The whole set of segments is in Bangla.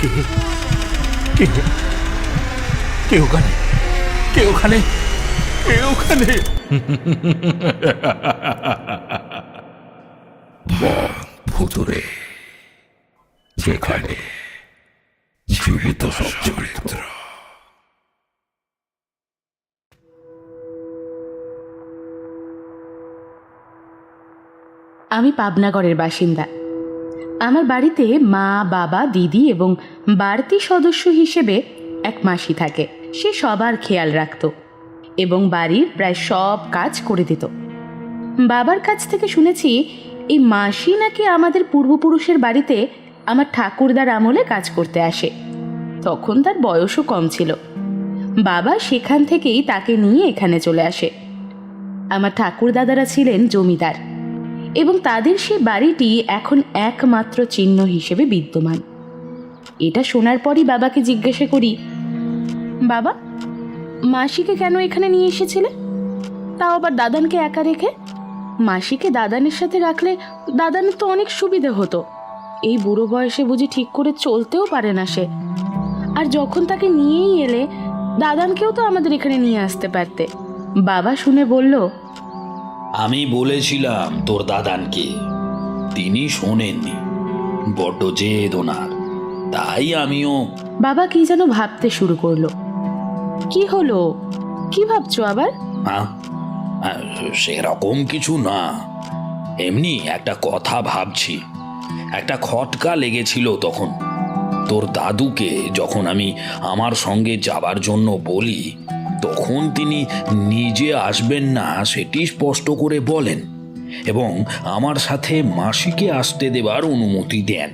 কে? কে? কে ওখানে? কে ওখানে? কে ওখানে? ভুতুরে যেখানে জীবিত সব চরিত্র। আমি পাবনাগড়ের বাসিন্দা। আমার বাড়িতে মা, বাবা, দিদি এবং বাড়তি সদস্য হিসেবে এক মাসি থাকে। সে সবার খেয়াল রাখত এবং বাড়ির প্রায় সব কাজ করে দিত। বাবার কাছ থেকে শুনেছি, এই মাসি নাকি আমাদের পূর্বপুরুষের বাড়িতে আমার ঠাকুরদার আমলে কাজ করতে আসে। তখন তার বয়সও কম ছিল। বাবা সেখান থেকেই তাকে নিয়ে এখানে চলে আসে। আমার ঠাকুরদাদারা ছিলেন জমিদার। এবং তাদের সেই বাড়িটি এখন একমাত্র চিহ্ন হিসেবে বিদ্যমান। এটা শোনার পরই বাবাকে জিজ্ঞাসা করি, বাবা, মাসিকে কেন এখানে নিয়ে এসেছিলে? তাও আবার দাদানকে একা রেখে? মাসিকে দাদানের সাথে রাখলে দাদানের তো অনেক সুবিধে হতো। এই বুড়ো বয়সে বুঝি ঠিক করে চলতেও পারে না সে। আর যখন তাকে নিয়েই এলে, দাদানকেও তো আমাদের এখানে নিয়ে আসতে পারতে। বাবা শুনে বলল আমি বলেছিলাম তোর দাদানকে। তিনি শোনেননি। বড্ড জেদ ওনার। তাই আমিও বাবা কি যেন ভাবতে শুরু করল। কি হলো? কি ভাবছ আবার? হ্যাঁ সেরকম কিছু না। এমনি একটা কথা ভাবছি। একটা খটকা লেগেছিল তখন। তোর দাদুকে যখন আমি আমার সঙ্গে যাবার জন্য বলি তখন তিনি নিজে আসবেন না সেটি স্পষ্ট করে বলেন এবং আমার সাথে মাসিকে আসতে দেবার অনুমতি দেন।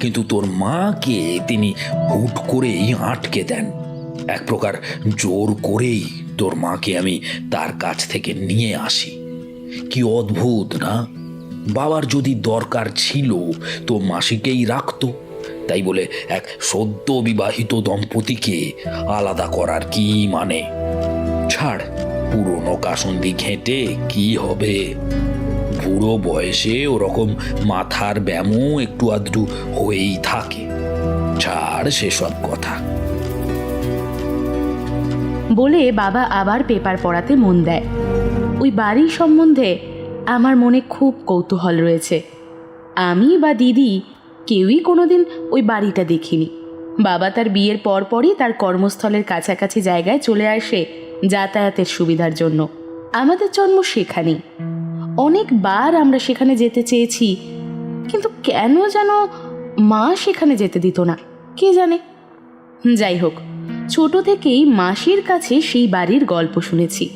কিন্তু তোর মাকে তিনি হুট করেই আটকে দেন। এক প্রকার জোর করেই তোর মাকে আমি তার কাছ থেকে নিয়ে আসি। কি অদ্ভুত, না? বাবার যদি দরকার ছিল তো মাসিকেই রাখতো। তাই বলে এক সদ্য বিবাহিত দম্পতিকে আলাদা করার কি মানে? ছাড়। পুরনো কাসন্দি ঘেঁটে কি হবে? বুড়ো বয়সে ওরকম মাথার ব্যামো একটু আধটু হয়েই থাকে। ছাড় সেসব কথা। বলে বাবা আবার পেপার পড়াতে মন দেয়। ওই বাড়ি সম্বন্ধে আমার মনে খুব কৌতূহল রয়েছে। আমি বা দিদি কেউই কোনোদিন ওই বাড়িটা দেখিনি। বাবা তার বিয়ের পরপরই তার কর্মস্থলের কাছাকাছি জায়গায় চলে আসে যাতায়াতের সুবিধার জন্য। আমাদের জন্ম সেখানেই। অনেকবার আমরা সেখানে যেতে চেয়েছি, কিন্তু কেন যেন মা সেখানে যেতে দিত না, কে জানে? যাই হোক, ছোট থেকেই মাসির কাছে সেই বাড়ির গল্প শুনেছি।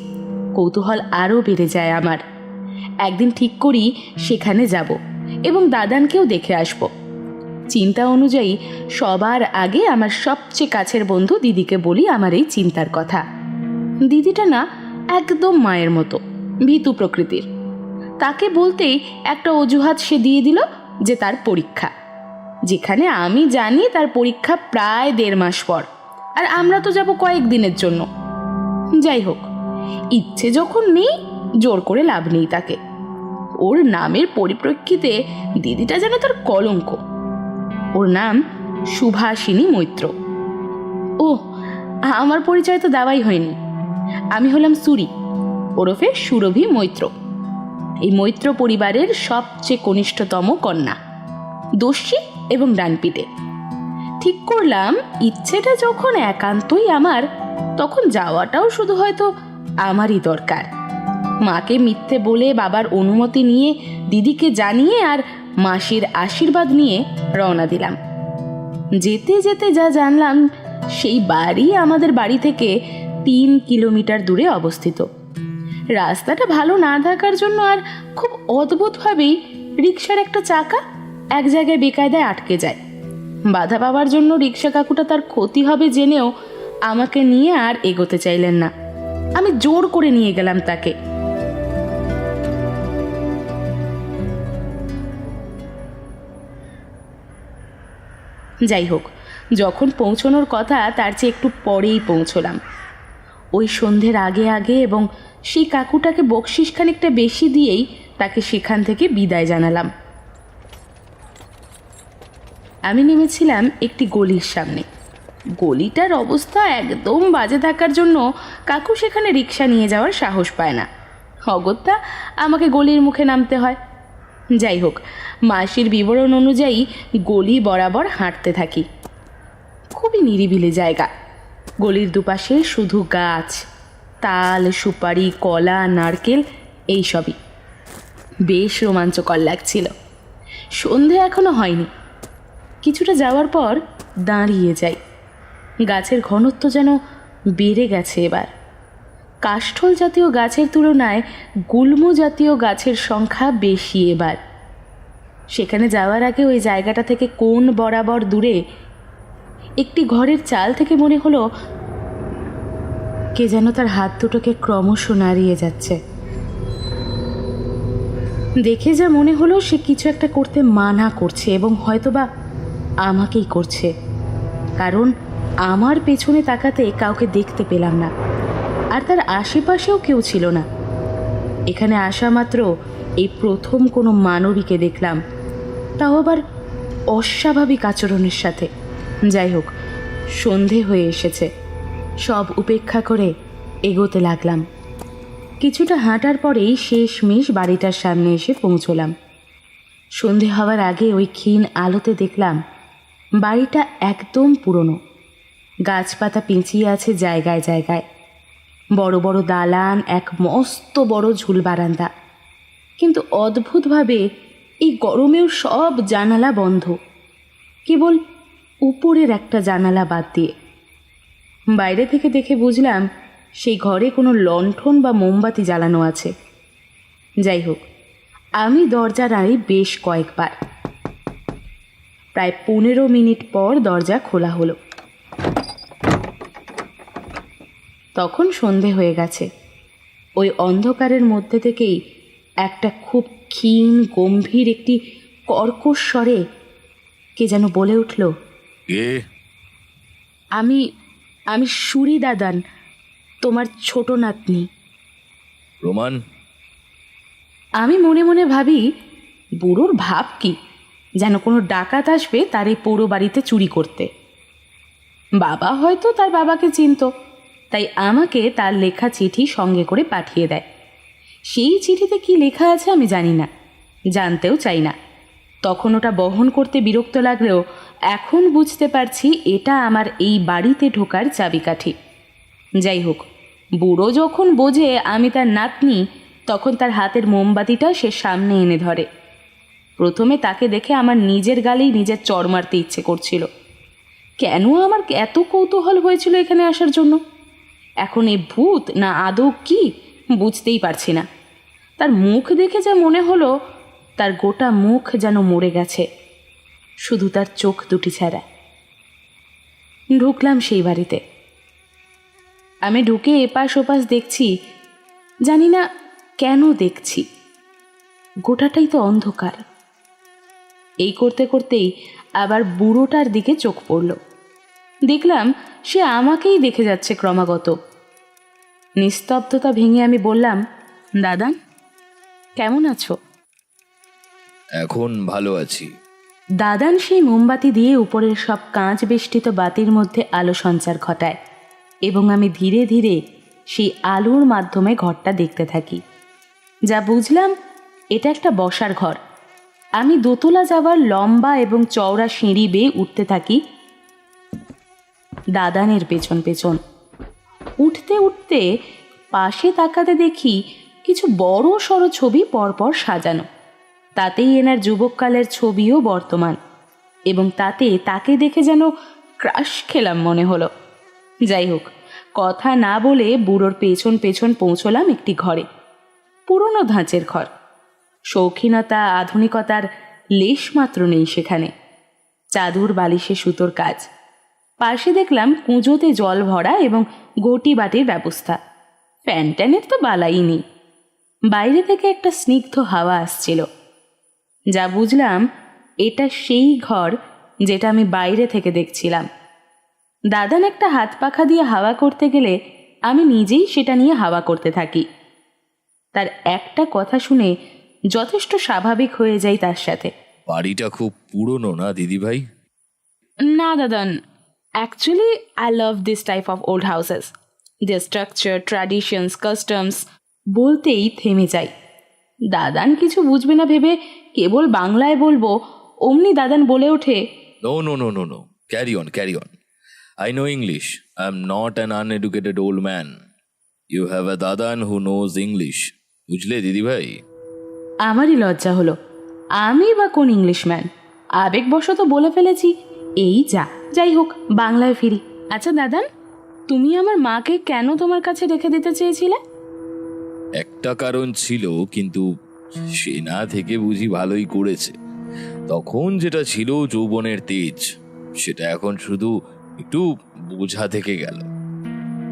কৌতূহল আরও বেড়ে যায় আমার। একদিন ঠিক করি সেখানে যাব এবং দাদানকেও দেখে আসব। চিন্তা অনুযায়ী সবার আগে আমার সবচেয়ে কাছের বন্ধু দিদিকে বলি আমার এই চিন্তার কথা। দিদিটা না একদম মায়ের মতো, ভীতু প্রকৃতির। তাকে বলতেই একটা অজুহাত সে দিয়ে দিল যে তার পরীক্ষা। যেখানে আমি জানি তার পরীক্ষা প্রায় দেড় মাস পর, আর আমরা তো যাব কয়েক দিনের জন্য। যাই হোক, ইচ্ছে যখন নেই, জোর করে লাভ নেই তাকে। ওর নামের পরিপ্রেক্ষিতে দিদিটা যেন তার কলঙ্ক। ওর নাম সুভাষিনী মৈত্র। ও আমার পরিচয় তো দেওয়াই হয়নি। আমি হলাম সুরি, ওরফে সুরভি মৈত্র। এই মৈত্র পরিবারের সবচেয়ে কনিষ্ঠতম কন্যা, দস্যি এবং ডানপিটে ঠিক করলাম, ইচ্ছেটা যখন একান্তই আমার, তখন যাওয়াটাও শুধু হয়তো আমারই দরকার। মাকে মিথ্যে বলে বাবার অনুমতি নিয়ে দিদিকে জানিয়ে আর মাসির আশীর্বাদ নিয়ে রওনা দিলাম। যেতে যেতে যা জানলাম, সেই বাড়ি আমাদের বাড়ি থেকে তিন কিলোমিটার দূরে অবস্থিত। রাস্তাটা ভালো না থাকার জন্য আর খুব অদ্ভুতভাবেই রিক্সার একটা চাকা এক জায়গায় বেকায়দায় আটকে যায়। বাধা পাওয়ার জন্য রিক্সা কাকুটা তার ক্ষতি হবে জেনেও আমাকে নিয়ে আর এগোতে চাইলেন না। আমি জোর করে নিয়ে গেলাম তাকে। যাই হোক, যখন পৌঁছনোর কথা তার চেয়ে একটু পরেই পৌঁছলাম। ওই সন্ধ্যের আগে আগে এবং সেই কাকুটাকে বকশিস খানিকটা বেশি দিয়েই তাকে সেখান থেকে বিদায় জানালাম। আমি নেমেছিলাম একটি গলির সামনে। গলিটার অবস্থা একদম বাজে থাকার জন্য কাকু সেখানে রিক্সা নিয়ে যাওয়ার সাহস পায় না। অগত্যা, আমাকে গলির মুখে নামতে হয়। যাই হোক, মাসির বিবরণ অনুযায়ী গলি বরাবর হাঁটতে থাকি। খুবই নিরিবিলি জায়গা। গলির দুপাশে শুধু গাছ, তাল, সুপারি, কলা, নারকেল, এইসবই। বেশ রোমাঞ্চকর লাগছিল। সন্ধে এখনও হয়নি। কিছুটা যাওয়ার পর দাঁড়িয়ে যাই। গাছের ঘনত্ব যেন বেড়ে গেছে এবার। কাষ্ঠল জাতীয় গাছের তুলনায় গুল্ম জাতীয় গাছের সংখ্যা বেশি এবার। সেখানে যাওয়ার আগে ওই জায়গাটা থেকে কোন বরাবর দূরে একটি ঘরের চাল থেকে মনে হলো কে যেন তার হাত দুটোকে ক্রমশ নাড়িয়ে যাচ্ছে। দেখে যা মনে হলো সে কিছু একটা করতে মানা করছে এবং হয়তোবা আমাকেই করছে। কারণ আমার পেছনে তাকাতে কাউকে দেখতে পেলাম না। আর তার আশেপাশেও কেউ ছিল না। এখানে আসা মাত্র এই প্রথম কোনো মানবীকে দেখলাম। তাও আবার অস্বাভাবিক আচরণের সাথে। যাই হোক সন্ধে হয়ে এসেছে। সব উপেক্ষা করে এগোতে লাগলাম। কিছুটা হাঁটার পরেই শেষমেশ বাড়িটার সামনে এসে পৌঁছলাম। সন্ধে হওয়ার আগে ওই ক্ষীণ আলোতে দেখলাম, বাড়িটা একদম পুরনো। গাছপাতা পেঁচিয়ে আছে জায়গায় জায়গায়। বড় বড় দালান, এক মস্ত বড় ঝুল বারান্দা। কিন্তু অদ্ভুতভাবে এই গরমেও সব জানালা বন্ধ। কেবল উপরের একটা জানালা বাদ দিয়ে। বাইরে থেকে দেখে বুঝলাম সেই ঘরে কোনো লণ্ঠন বা মোমবাতি জ্বালানো আছে। যাই হোক, আমি দরজা নাড়ি বেশ কয়েকবার। প্রায় পনেরো মিনিট পর দরজা খোলা হলো। তখন সন্ধে হয়ে গেছে। ওই অন্ধকারের মধ্যে থেকেই একটা খুব ক্ষীণ, গম্ভীর একটি কর্কশ স্বরে কে যেন বলে উঠল কে আমি আমি সুরি দাদান তোমার ছোট নাতনি। রোমান। আমি মনে মনে ভাবি বুড়োর ভাব কি? যেন কোনো ডাকাত আসবে তার এই পৌর বাড়িতে চুরি করতে। বাবা হয়তো তার বাবাকে চিনত তাই আমাকে তার লেখা চিঠি সঙ্গে করে পাঠিয়ে দেয়। সেই চিঠিতে কি লেখা আছে আমি জানি না জানতেও চাই না। তখন ওটা বহন করতে বিরক্ত লাগলেও এখন বুঝতে পারছি এটা আমার এই বাড়িতে ঢোকার চাবিকাঠি। যাই হোক, বুড়ো যখন বোঝে আমি তার নাতনি, তখন তার হাতের মোমবাতিটা সে সামনে এনে ধরে। প্রথমে তাকে দেখে আমার নিজের গালেই নিজের চর মারতে ইচ্ছে করছিল। কেন আমার এত কৌতূহল হয়েছিল এখানে আসার জন্য? এখন এ ভূত না আদৌ কি, বুঝতেই পারছি না। তার মুখ দেখে যা মনে হলো, তার গোটা মুখ যেন মরে গেছে। শুধু তার চোখ দুটি ছাড়া। ঢুকলাম সেই বাড়িতে। আমি ঢুকে এপাশ ওপাশ দেখছি, জানি না কেন দেখছি। গোটাটাই তো অন্ধকার। এই করতে করতেই আবার বুড়োটার দিকে চোখ পড়ল। দেখলাম সে আমাকেই দেখে যাচ্ছে ক্রমাগত। নিস্তব্ধতা ভেঙে আমি বললাম দাদান কেমন আছো? এখন ভালো আছি। দাদান সেই মোমবাতি দিয়ে উপরের সব কাঁচ বেষ্টিত বাতির মধ্যে আলো সঞ্চার ঘটায় এবং আমি ধীরে ধীরে সেই আলোর মাধ্যমে ঘরটা দেখতে থাকি। যা বুঝলাম, এটা একটা বসার ঘর। আমি দোতলা যাওয়ার লম্বা এবং চওড়া সিঁড়ি বেয়ে উঠতে থাকি। দাদানের পেছন পেছন। উঠতে উঠতে পাশে তাকাতে দেখি কিছু বড় সড়ো ছবি পরপর সাজানো। তাতেই এনার যুবককালের ছবিও বর্তমান। এবং তাতে তাকে দেখে যেন ক্রাশ খেলাম মনে হলো। যাই হোক, কথা না বলে বুড়োর পেছন পেছন পৌঁছলাম একটি ঘরে। পুরনো ধাঁচের ঘর। শৌখিনতা, আধুনিকতার লেশ মাত্র নেই সেখানে। চাদুর বালিশে সুতোর কাজ। পাশে দেখলাম কুঁজোতে জল ভরা এবং গটি বাটির ব্যবস্থা। ফ্যান ট্যানের তো বালাই নেই। বাইরে থেকে একটা স্নিগ্ধ হাওয়া আসছিল। যা বুঝলাম এটা সেই ঘর যেটা আমি বাইরে থেকে দেখছিলাম। দাদান একটা হাত পাখা দিয়ে হাওয়া করতে গেলে আমি নিজেই সেটা নিয়ে হাওয়া করতে থাকি। তার একটা কথা শুনে যথেষ্ট স্বাভাবিক হয়ে যাই তার সাথে। বাড়িটা খুব পুরনো না দিদিভাই? না Dadan actually I love this type of old houses the structure traditions customs বলতেই থেমে যাই। দাদান কিছু বুঝবে না ভেবে কেবল বাংলায় বলব অমনি দাদান বলে ওঠে No, no, no, no, no. Carry on, carry on. I know English. I'm not an uneducated old man. You have a dadan who knows English. বুঝলে দিদি ভাই আমারই লজ্জা হলো আমি বা কোন ইংলিশ ইংলিশম্যান আবেগবশত বলে ফেলেছি এই যা যাই হোক বাংলায় ফিরি আচ্ছা দাদান তুমি আমার মাকে কেন তোমার কাছে রেখে দিতে চেয়েছিলে একটা কারণ ছিল কিন্তু সে না থেকে বুঝি ভালোই করেছে। তখন যেটা ছিল যৌবনের তেজ সেটা এখন শুধু একটু বোঝা থেকে গেল।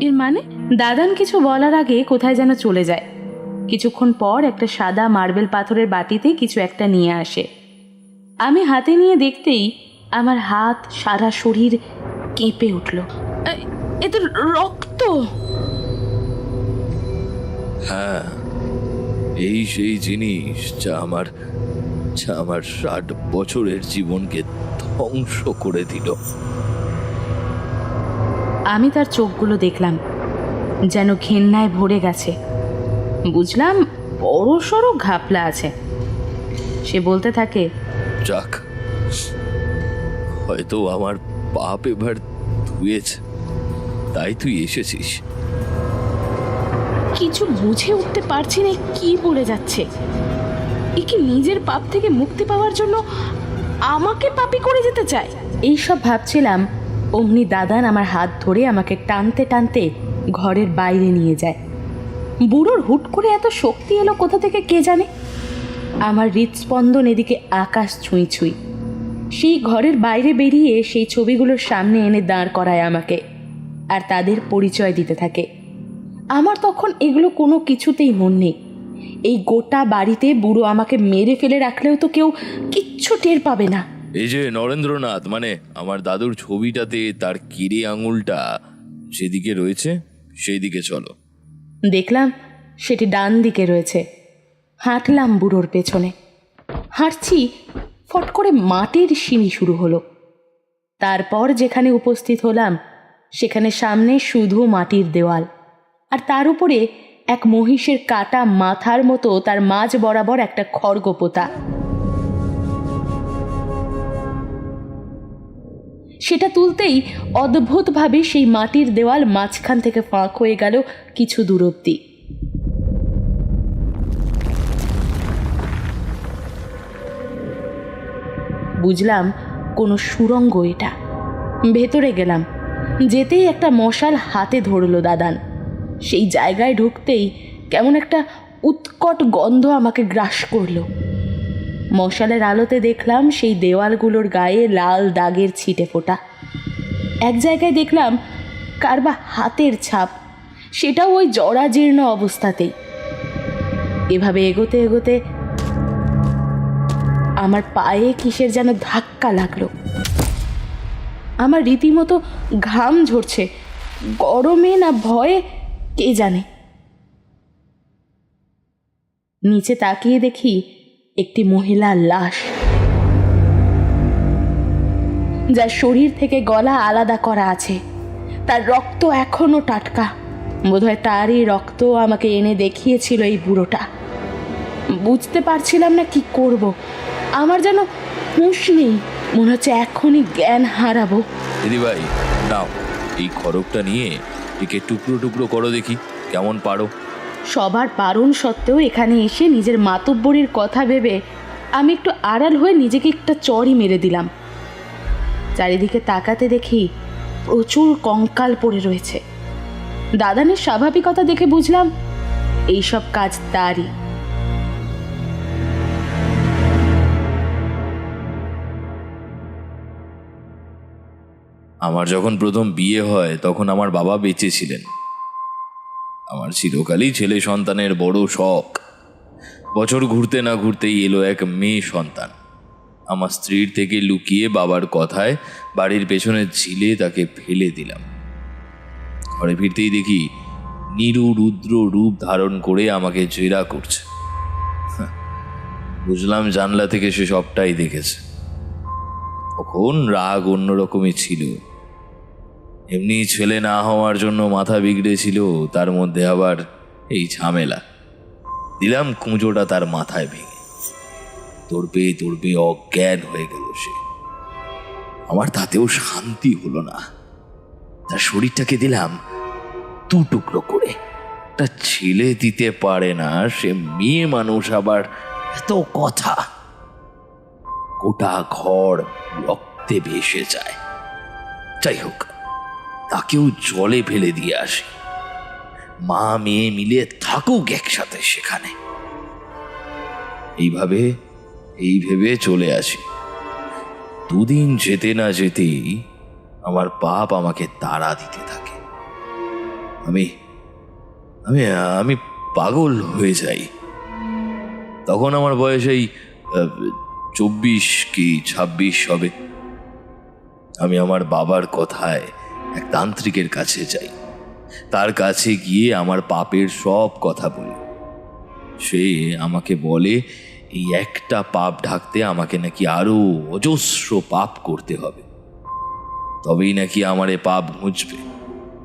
এর মানে দাদান কিছু বলার আগে কোথায় যেন চলে যায়। কিছুক্ষণ পর একটা সাদা মার্বেল পাথরের বাটিতে কিছু একটা নিয়ে আসে। আমি হাতে নিয়ে দেখতেই আমার হাত সারা শরীর কেঁপে উঠল। এ তো রক্ত! হ্যাঁ এই সেই জিনিস যা আমার যা আমার ষাট বছরের জীবনকে ধ্বংস করে দিল। আমি তার চোখগুলো দেখলাম যেন ঘেন্নায় ভরে গেছে। বুঝলাম বড় সড়ো ঘাপলা আছে। সে বলতে থাকে যাক হয়তো আমার পাপ এবার ধুয়েছে তাই তুই এসেছিস। কিছু বুঝে উঠতে পারছি না কি বলে যাচ্ছে। এ কি নিজের পাপ থেকে মুক্তি পাওয়ার জন্য আমাকে পাপি করে যেতে চায়? এইসব ভাবছিলাম, অমনি দাদান আমার হাত ধরে আমাকে টানতে টানতে ঘরের বাইরে নিয়ে যায়। বুড়োর হুট করে এত শক্তি এলো কোথা থেকে কে জানে? আমার হৃদস্পন্দন এদিকে আকাশ ছুঁই ছুঁই। সেই ঘরের বাইরে বেরিয়ে সেই ছবিগুলোর সামনে এনে দাঁড় করায় আমাকে, আর তাদের পরিচয় দিতে থাকে। আমার তখন এগুলো কোনো কিছুতেই মন নেই। এই গোটা বাড়িতে বুড়ো আমাকে মেরে ফেলে রাখলেও তো কেউ কিচ্ছু টের পাবে না। এই যে নরেন্দ্রনাথ মানে আমার দাদুর ছবিটাতে তার কিরে আঙুলটা যেদিকে রয়েছে সেই দিকে চলো। দেখলাম সেটি ডান দিকে রয়েছে। হাঁটলাম বুড়োর পেছনে। হাঁটছি ফট করে মাটির সিঁড়ি শুরু হলো। তারপর যেখানে উপস্থিত হলাম সেখানে সামনে শুধু মাটির দেওয়াল। আর তার উপরে এক মহিষের কাটা মাথার মতো তার মাঝ বরাবর একটা খড়গ পোতা সেটা তুলতেই অদ্ভুতভাবে সেই মাটির দেওয়াল মাঝখান থেকে ফাঁক হয়ে গেল কিছু দূর অব্দি বুঝলাম কোনো সুরঙ্গ এটা। ভেতরে গেলাম। যেতেই একটা মশাল হাতে ধরলো দাদান। সেই জায়গায় ঢুকতেই কেমন একটা উৎকট গন্ধ আমাকে গ্রাস করল। মশালের আলোতে দেখলাম সেই দেওয়ালগুলোর গায়ে লাল দাগের ছিটে ফোটা। এক জায়গায় দেখলাম কার বা হাতের ছাপ, সেটাও ওই জরাজীর্ণ অবস্থাতেই। এভাবে এগোতে এগোতে আমার পায়ে কিসের যেন ধাক্কা লাগল। আমার রীতিমতো ঘাম ঝরছে, গরমে না ভয়ে কে জানে? নিচে তাকিয়ে দেখি একটি মহিলার লাশ। যার শরীর থেকে গলা আলাদা করা আছে। তার রক্ত এখনও টাটকা। বোধহয় তারই রক্ত আমাকে এনে দেখিয়েছিল এই বুড়োটা। বুঝতে পারছিলাম না কি করব। আমার যেন হুঁশ নেই। মনে হচ্ছে এখনই জ্ঞান হারাবো। দিদি ভাই নাও, এই খড়গটা নিয়ে একে টুকরো টুকরো করো দেখি, কেমন পারো। সবার বারণ সত্ত্বেও এখানে এসে নিজের মাতব্বরির কথা ভেবে আমি একটু আড়াল হয়ে নিজেকে একটা চরই মেরে দিলাম। চারিদিকে তাকাতে দেখি প্রচুর কঙ্কাল পড়ে রয়েছে। দাদানের স্বাভাবিকতা দেখে বুঝলাম, এইসব কাজ তারই। আমার যখন প্রথম বিয়ে হয়, তখন আমার বাবা বেঁচে ছিলেন। আমার চিরকালই ছেলে সন্তানের বড় শখ। বছর ঘুরতে না ঘুরতেই এলো এক মেয়ে সন্তান। আমার স্ত্রীর থেকে লুকিয়ে বাবার কথায় বাড়ির পেছনে ঝিলে তাকে ফেলে দিলাম। ঘরে ফিরতেই দেখি নিরু রুদ্র রূপ ধারণ করে আমাকে জেরা করছে। বুঝলাম জানলা থেকে সে সবটাই দেখেছে। তখন রাগ অন্যরকমই ছিল। এমনি ছেলে না হওয়ার জন্য মাথা বিগড়েছিল তার মধ্যে আবার এই ঝামেলা। দিলাম কুঁজোটা তার মাথায় ভেঙে। তোড়বে তোড়বে অজ্ঞান হয়ে গেল সে। আমার তাতেও শান্তি হলো না। তার শরীরটাকে দিলাম দু টুকরো করে। একটা ছেলে দিতে পারে না, সে মেয়ে মানুষ আবার এত কথা। গোটা ঘর রক্তে ভেসে যায়। যাই হোক তাকেও জলে ফেলে দিয়ে আসি। মা মেয়ে মিলে থাকুক একসাথে সেখানে। এইভাবে, এই ভেবে চলে আসি। দুদিন যেতে না যেতেই আমার পাপ আমাকে তাড়া দিতে থাকে। আমি আমি আমি পাগল হয়ে যাই। তখন আমার বয়স এই চব্বিশ কি ছাব্বিশ হবে। আমি আমার বাবার কথায় এক তান্ত্রিকের কাছে যাই। তার কাছে গিয়ে আমার পাপের সব কথা বলি। সে আমাকে বলে, এই একটা পাপ ঢাকতে আমাকে নাকি আরও অজস্র পাপ করতে হবে। তবেই নাকি আমার এ পাপ মুছবে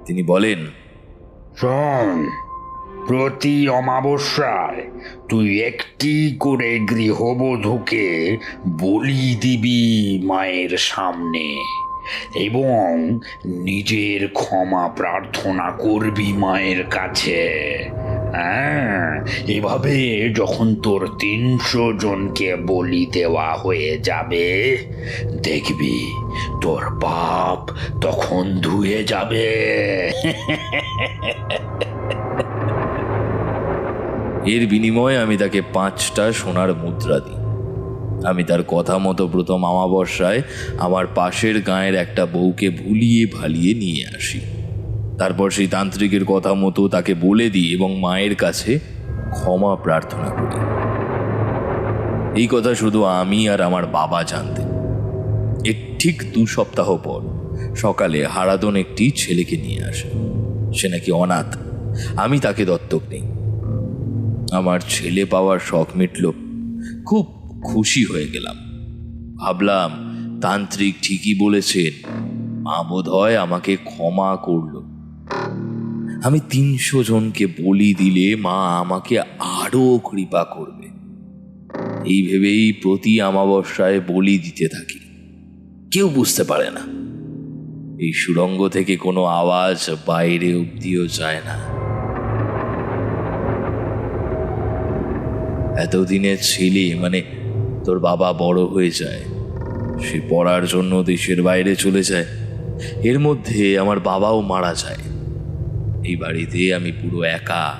তিনি বলেন, শোন, প্রতি অমাবস্যায় তুই একটি করে গৃহবধূকে বলি দিবি মায়ের সামনে। এবং নিজের ক্ষমা প্রার্থনা করবি মায়ের কাছে। হ্যাঁ এভাবে যখন তোর তিনশো জনকে বলি দেওয়া হয়ে যাবে, দেখবি তোর পাপ তখন ধুয়ে যাবে। এর বিনিময়ে আমি তাকে পাঁচটা সোনার মুদ্রা দিই। আমি তার কথা মতো প্রথম আমাবস্যায় আমার পাশের গাঁয়ের একটা বউকে ভুলিয়ে ভালিয়ে নিয়ে আসি। তারপর সেই তান্ত্রিকের কথা মতো তাকে বলে দিই এবং মায়ের কাছে ক্ষমা প্রার্থনা করি। এই কথা শুধু আমি আর আমার বাবা জানতেন এর ঠিক দু সপ্তাহ পর সকালে হারাদন একটি ছেলেকে নিয়ে আসে। সে নাকি অনাথ। আমি তাকে দত্তক নেই। আমার ছেলে পাওয়ার শখ মিটল। খুব খুশি হয়ে গেলাম। ভাবলাম, তান্ত্রিক ঠিকই বলেছেন মা বোধ হয় আমাকে ক্ষমা করল। আমি তিনশো জনকে বলি দিলে মা আমাকে আরও কৃপা করবে। এই ভেবেই প্রতি আমাবস্যায় বলি দিতে থাকি। কেউ বুঝতে পারে না। এই সুরঙ্গ থেকে কোনো আওয়াজ বাইরে অব্দিও যায় না। এতদিনের ছেলে মানে তোর বাবা বড় হয়ে যায়। সে পড়ার জন্য দেশের বাইরে চলে যায়। এর মধ্যে আমার বাবাও মারা যায়। এই বাড়িতে আমি পুরো একা।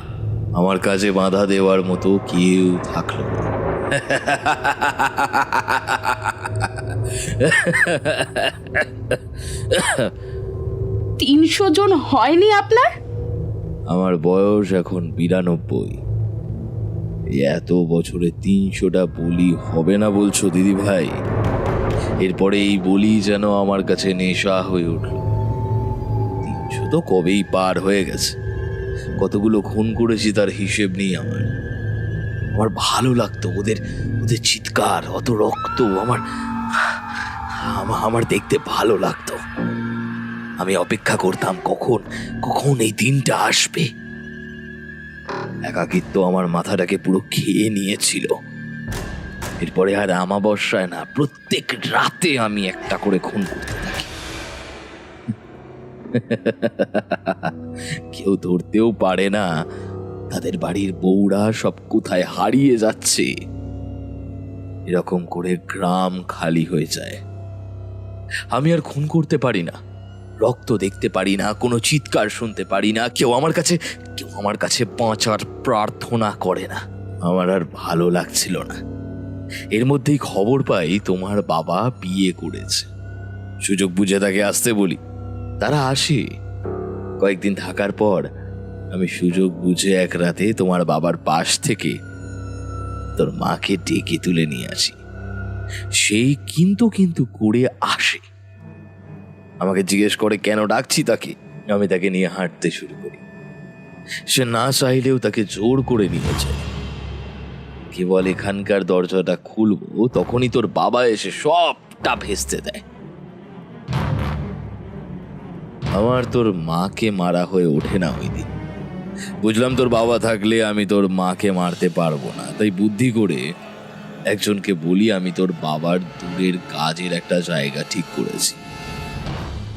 আমার কাজে বাধা দেওয়ার মতো কেউ থাকল না। তিনশো জন হয়নি আপনার? আমার বয়স এখন বিরানব্বই। এত বছরে তিনশোটা বলি হবে না বলছো, দিদি ভাই? এরপরে এই বলি যেন আমার কাছে নেশা হয়ে উঠল। তিনশো তো কবেই পার হয়ে গেছে। কতগুলো খুন করেছি তার হিসেব নেই আমার। আমার ভালো লাগতো, ওদের ওদের চিৎকার, অত রক্ত, আমার, আমা- আমার দেখতে ভালো লাগতো। আমি অপেক্ষা করতাম কখন কখন এই দিনটা আসবে। একাকিত্ব আমার মাথাটাকে পুরো খেয়ে নিয়েছিল। এরপরে আর আমাবস্যায় না, প্রত্যেক রাতে আমি একটা করে খুন করতে থাকি। কেউ ধরতেও পারে না, তাদের বাড়ির বউরা সব কোথায় হারিয়ে যাচ্ছে। এরকম করে গ্রাম খালি হয়ে যায়। আমি আর খুন করতে পারি না। রক্ত দেখতে পারি না, কোনো চিৎকার শুনতে পারি না, কেউ আমার কাছে, কেউ আমার কাছে বাঁচার প্রার্থনা করে না। আমার আর ভালো লাগছিল না। এর মধ্যেই খবর পাই তোমার বাবা বিয়ে করেছে। সুযোগ বুঝে তাকে আসতে বলি। তারা আসে। কয়েকদিন থাকার পর আমি সুযোগ বুঝে এক রাতে তোমার বাবার পাশ থেকে তোর মাকে ডেকে তুলে নিয়ে আসি। সেই কিন্তু কিন্তু করে আসে। আমাকে জিজ্ঞেস করে, কেন ডাকছি তাকে? আমি তাকে নিয়ে হাঁটতে শুরু করি। সে না চাইলেও তাকে জোর করে নিয়ে যায়। কেবল এখানকার দরজাটা খুলবো, তখনই তোর বাবা এসে সবটা ভেস্তে দেয়। আমার তোর মাকে মারা হয়ে ওঠে না ওই দিন। বুঝলাম তোর বাবা থাকলে আমি তোর মাকে মারতে পারব না। তাই বুদ্ধি করে একজনকে বলি, আমি তোর বাবার দূরের কাজের একটা জায়গা ঠিক করেছি।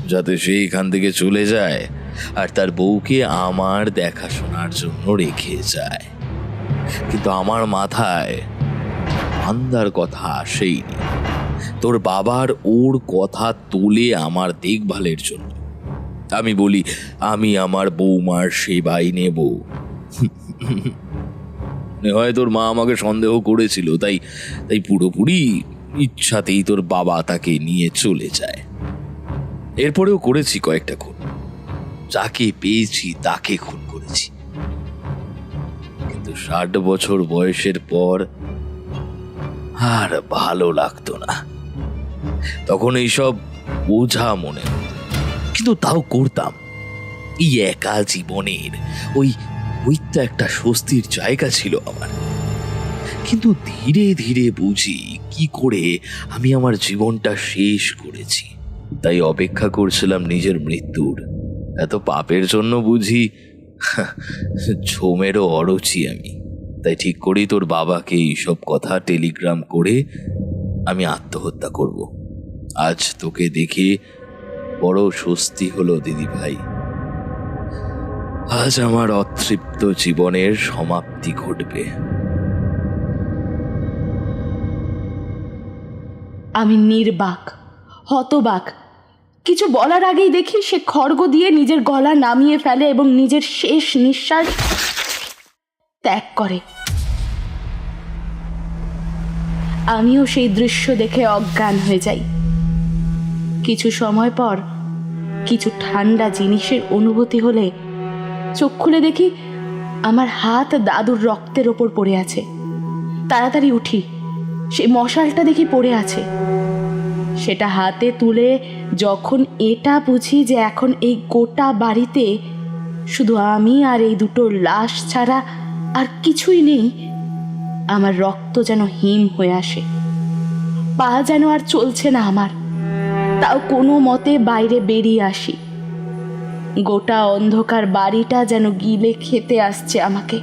যাতে সে এখান থেকে চলে যায় আর তার বউকে আমার দেখাশোনার জন্য রেখে যায়। কিন্তু আমার মাথায় আন্দার কথা আসেইনি তোর বাবার ওর কথা তোলে আমার দেখভালের জন্য। আমি বলি, আমি আমার বৌমার সেবাই নেব। হয় তোর মা আমাকে সন্দেহ করেছিল, তাই তাই পুরোপুরি ইচ্ছাতেই তোর বাবা তাকে নিয়ে চলে যায়। এরপরেও করেছি কয়েকটা খুন। যাকে পেয়েছি তাকে খুন করেছি। কিন্তু ষাট বছর বয়সের পর আর ভালো লাগতো না। তখন এইসব বোঝা মনে কিন্তু তাও করতাম। এই একা জীবনের ওই ওই তো একটা স্বস্তির জায়গা ছিল আমার। কিন্তু ধীরে ধীরে বুঝি কি করে আমি আমার জীবনটা শেষ করেছি। তাই অপেক্ষা করছিলাম নিজের মৃত্যুর। এত পাপের জন্য বুঝি ঝোমেরও অরুচি আমি। তাই ঠিক করি তোর বাবাকে এইসব কথা টেলিগ্রাম করে আমি আত্মহত্যা করব। আজ তোকে দেখে বড় স্বস্তি হলো, দিদি ভাই। আজ আমার অতৃপ্ত জীবনের সমাপ্তি ঘটবে। আমি নির্বাক, হতবাক কিছু বলার আগেই দেখি সে খড়গ দিয়ে নিজের গলা নামিয়ে ফেলে এবং নিজের শেষ নিঃশ্বাস ত্যাগ করে। আমিও সেই দৃশ্য দেখে অজ্ঞান হয়ে যাই। কিছু সময় পর কিছু ঠান্ডা জিনিসের অনুভূতি হলে চোখ খুলে দেখি আমার হাত দাদুর রক্তের ওপর পড়ে আছে। তাড়াতাড়ি উঠি, সেই মশালটা দেখি পড়ে আছে। সেটা হাতে তুলে যখন এটা বুঝি যে এখন এই গোটা বাড়িতে শুধু আমি আর এই দুটো লাশ ছাড়া আর কিছুই নেই, আমার রক্ত যেন হিম হয়ে আসে। পা যেন আর চলছে না আমার। তাও কোনো মতে বাইরে বেরিয়ে আসি। গোটা অন্ধকার বাড়িটা যেন গিলে খেতে আসছে আমাকে।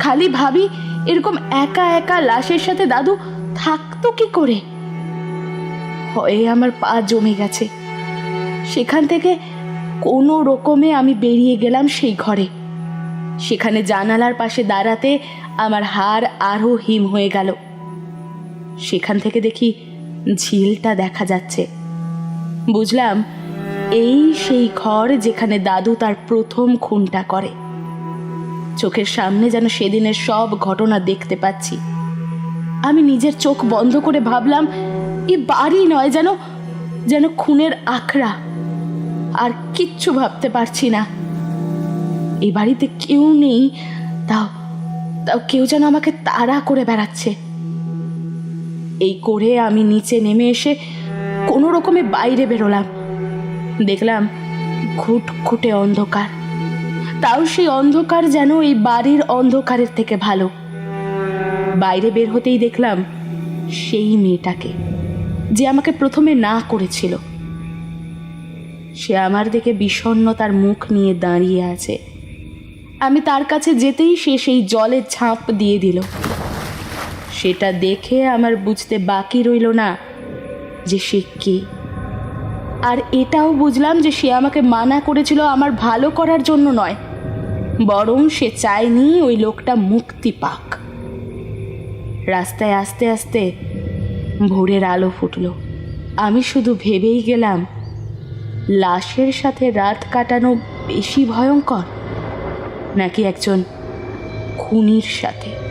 খালি ভাবি, এরকম একা একা লাশের সাথে দাদু থাকতো কি করে? ভয়ে আমার পা জমে গেছে। সেখান থেকে কোনো রকমে আমি বেরিয়ে গেলাম সেই ঘরে। সেখানে জানালার পাশে দাঁড়াতে আমার হাড় আরও হিম হয়ে গেল। সেখান থেকে দেখি ঝিলটা দেখা যাচ্ছে। বুঝলাম, এই সেই ঘর যেখানে দাদু তার প্রথম খুনটা করে। চোখের সামনে যেন সেদিনের সব ঘটনা দেখতে পাচ্ছি। আমি নিজের চোখ বন্ধ করে ভাবলাম এ বাড়ি নয় যেন যেন খুনের আখড়া। আর কিচ্ছু ভাবতে পারছি না। এ বাড়িতে কেউ নেই, তাও তাও কেউ যেন আমাকে তাড়া করে বেড়াচ্ছে। এই করে আমি নিচে নেমে এসে কোনো রকমে বাইরে বেরোলাম। দেখলাম ঘুটঘুটে অন্ধকার। তাও সেই অন্ধকার যেন এই বাড়ির অন্ধকারের থেকে ভালো। বাইরে বের হতেই দেখলাম সেই মেয়েটাকে। যে আমাকে প্রথমে না করেছিল। সে আমার দিকে বিষণ্ণতার মুখ নিয়ে দাঁড়িয়ে আছে। আমি তার কাছে যেতেই সে সেই জলে ঝাঁপ দিয়ে দিল। সেটা দেখে আমার বুঝতে বাকি রইল না যে সে কে। আর এটাও বুঝলাম যে সে আমাকে মানা করেছিল আমার ভালো করার জন্য নয়, বরং সে চায়নি ওই লোকটা মুক্তি পাক। রাস্তায় আস্তে আস্তে ভোরের আলো ফুটল। আমি শুধু ভেবেই গেলাম, লাশের সাথে রাত কাটানো বেশি ভয়ঙ্কর, নাকি একজন খুনির সাথে।